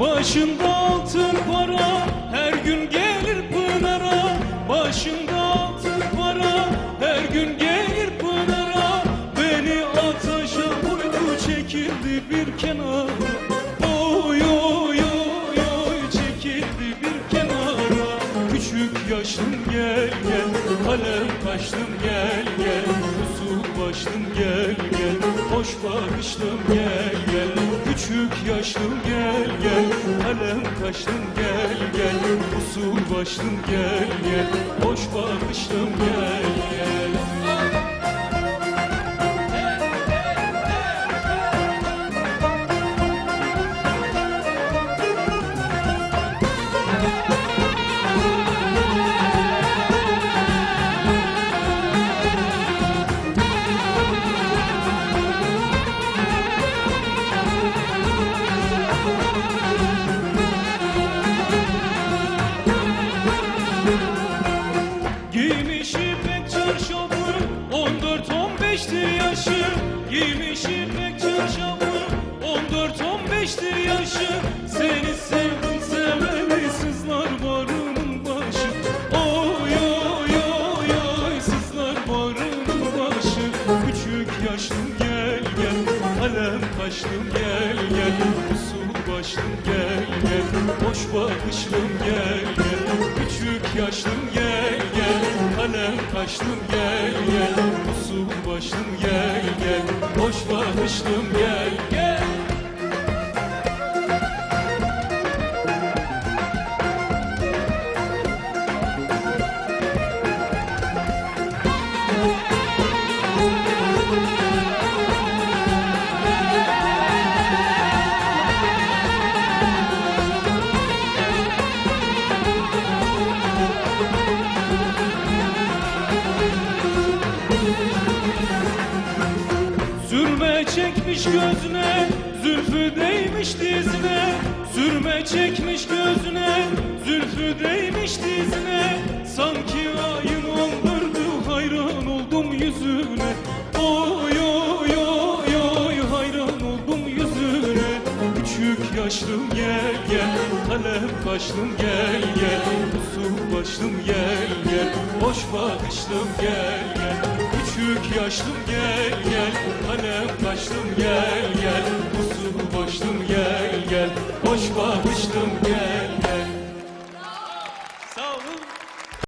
Başında altın para her gün gel. Bir kenara. Oy oy oy oy çekildi bir kenara. Küçük yaşlım gel gel. Kalem kaşlım gel gel. Usul başlım gel gel. Hoş bakışlım gel gel. Küçük yaşlım gel gel. Kalem kaşlım gel gel. Usul başlım gel gel. Hoş bakışlım gel 14-15'tir yaşı Giymiş ipek çarşafı 14-15'tir yaşı Seni sevdim sevmedi sızlar barının başı. Oy oy oy oy sızlar barının başı. Küçük yaşlım gel gel. Kalem kaşlım gel gel. Usul başlım gel gel. Hoş bakışlım gel gel. Küçük yaşlım gel gel. Kalem kaşlım gel gel Usul başlım gel gel hoş bakışlım gel Sürme çekmiş gözüne, zülfü değmiş dizine. Sürme çekmiş gözüne, zülfü değmiş dizine. Sanki ayın ondurdu, hayran oldum yüzüne. Oy oy oy oy, hayran oldum yüzüne. Küçük yaşlım gel gel, kalem kaşlım gel gel. Usul başlım gel gel, hoş bakışlım gel gel küçük yaşlım gel gel. Hanem kaçtım gel gel.